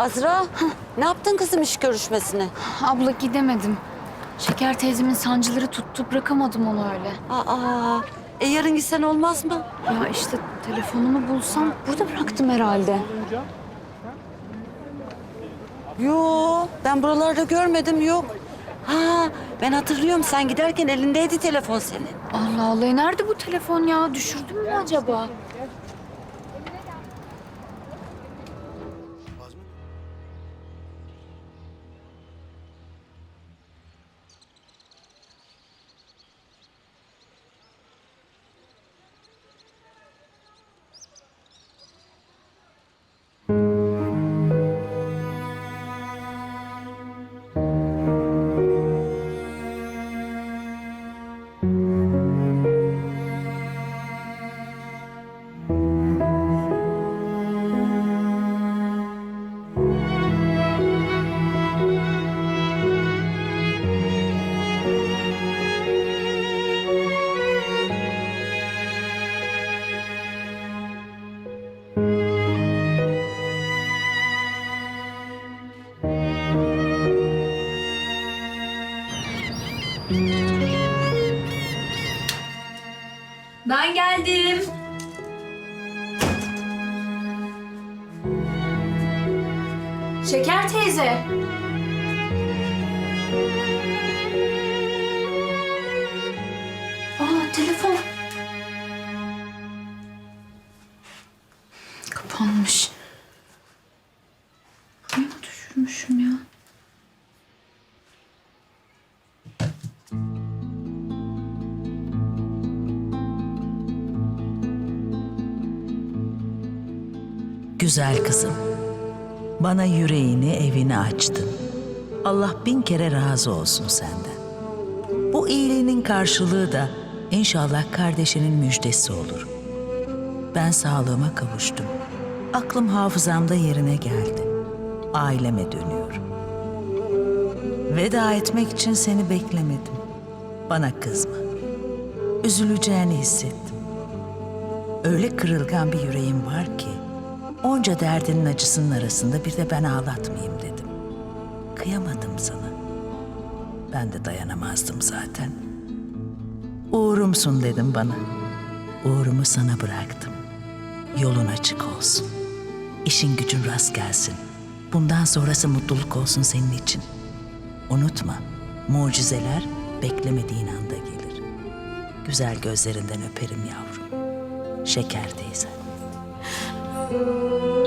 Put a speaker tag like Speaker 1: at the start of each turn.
Speaker 1: Azra, ne yaptın kızım iş görüşmesine?
Speaker 2: Abla gidemedim. Şeker teyzemin sancıları tuttu. Bırakamadım onu öyle.
Speaker 1: Aa, e yarın gitsen olmaz mı?
Speaker 2: Ya işte telefonumu bulsam burada bıraktım herhalde.
Speaker 1: Yo, ben buralarda görmedim yok. Ha, ben hatırlıyorum sen giderken elindeydi telefon senin.
Speaker 2: Allah Allah e nerede bu telefon ya? Düşürdüm mü acaba? Ben geldim. Şeker teyze. Aa telefon. Kapanmış. Mı düşürmüşüm ya?
Speaker 3: Güzel kızım. Bana yüreğini, evini açtın. Allah bin kere razı olsun senden. Bu iyiliğinin karşılığı da inşallah kardeşinin müjdesi olur. Ben sağlığıma kavuştum. Aklım hafızamda yerine geldi. Aileme dönüyorum. Veda etmek için seni beklemedim. Bana kızma. Üzüleceğini hissettim. Öyle kırılgan bir yüreğim var ki onca derdinin acısının arasında bir de ben ağlatmayayım dedim. Kıyamadım sana. Ben de dayanamazdım zaten. Uğurumsun dedim bana. Uğurumu sana bıraktım. Yolun açık olsun. İşin gücün rast gelsin. Bundan sonrası mutluluk olsun senin için. Unutma, mucizeler beklemediğin anda gelir. Güzel gözlerinden öperim yavrum. Şeker teyze. Jesus.